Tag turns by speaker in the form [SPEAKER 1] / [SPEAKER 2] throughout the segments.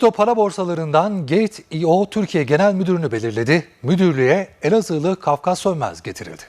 [SPEAKER 1] Kripto para borsalarından Gate.io Türkiye Genel Müdürünü belirledi. Müdürlüğe Elazığlı Kafkas Sönmez getirildi.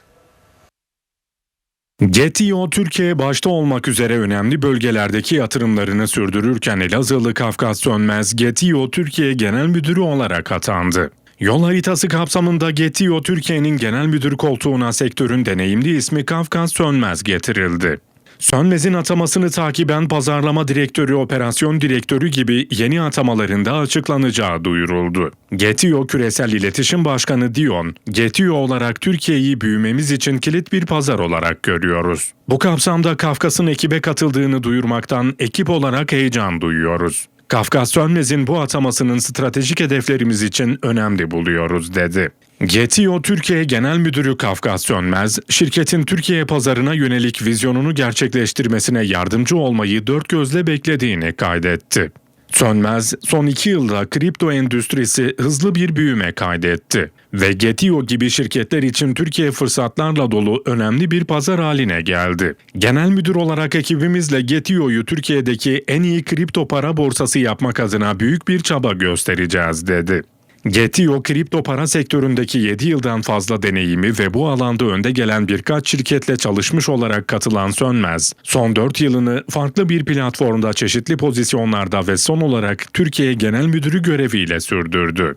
[SPEAKER 2] Getio Türkiye başta olmak üzere önemli bölgelerdeki yatırımlarını sürdürürken Elazığlı Kafkas Sönmez Getio Türkiye Genel Müdürü olarak atandı. Yol haritası kapsamında Getio Türkiye'nin genel müdür koltuğuna sektörün deneyimli ismi Kafkas Sönmez getirildi. Sönmez'in atamasını takiben pazarlama direktörü, operasyon direktörü gibi yeni atamalarında açıklanacağı duyuruldu. Getio Küresel İletişim Başkanı Dion, Getio olarak Türkiye'yi büyümemiz için kilit bir pazar olarak görüyoruz. Bu kapsamda Kafkas'ın ekibe katıldığını duyurmaktan ekip olarak heyecan duyuyoruz. Kafkas Sönmez'in bu atamasının stratejik hedeflerimiz için önemli buluyoruz dedi. Getio Türkiye Genel Müdürü Kafkas Sönmez, şirketin Türkiye pazarına yönelik vizyonunu gerçekleştirmesine yardımcı olmayı dört gözle beklediğini kaydetti. Sönmez, son iki yılda kripto endüstrisi hızlı bir büyüme kaydetti ve Getio gibi şirketler için Türkiye fırsatlarla dolu önemli bir pazar haline geldi. Genel müdür olarak ekibimizle Getio'yu Türkiye'deki en iyi kripto para borsası yapmak adına büyük bir çaba göstereceğiz dedi. Getio, kripto para sektöründeki 7 yıldan fazla deneyimi ve bu alanda önde gelen birkaç şirketle çalışmış olarak katılan Sönmez, son 4 yılını farklı bir platformda çeşitli pozisyonlarda ve son olarak Türkiye Genel Müdürü göreviyle sürdürdü.